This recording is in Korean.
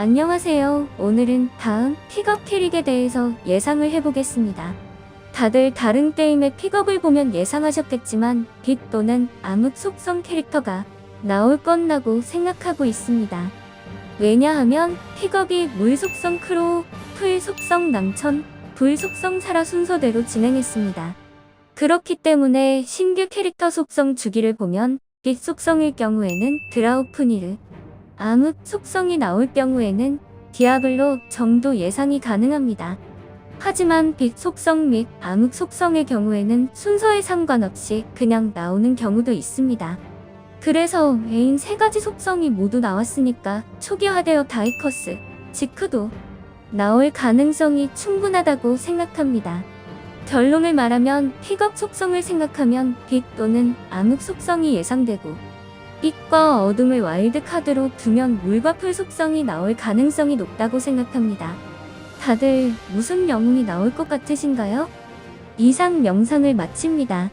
안녕하세요. 오늘은 다음 픽업 캐릭에 대해서 예상을 해보겠습니다. 다들 다른 게임의 픽업을 보면 예상하셨겠지만 빛 또는 암흑 속성 캐릭터가 나올 것라고 생각하고 있습니다. 왜냐하면 픽업이 물 속성 크로우, 풀 속성 남천, 불 속성 사라 순서대로 진행했습니다. 그렇기 때문에 신규 캐릭터 속성 주기를 보면 빛 속성일 경우에는 드라우프니르, 암흑 속성이 나올 경우에는 디아블로 정도 예상이 가능합니다. 하지만 빛 속성 및 암흑 속성의 경우에는 순서에 상관없이 그냥 나오는 경우도 있습니다. 그래서 메인 세 가지 속성이 모두 나왔으니까 초기화되어 다이커스, 지크도 나올 가능성이 충분하다고 생각합니다. 결론을 말하면 픽업 속성을 생각하면 빛 또는 암흑 속성이 예상되고 빛과 어둠을 와일드 카드로 두면 물과 풀 속성이 나올 가능성이 높다고 생각합니다. 다들 무슨 영웅이 나올 것 같으신가요? 이상 영상을 마칩니다.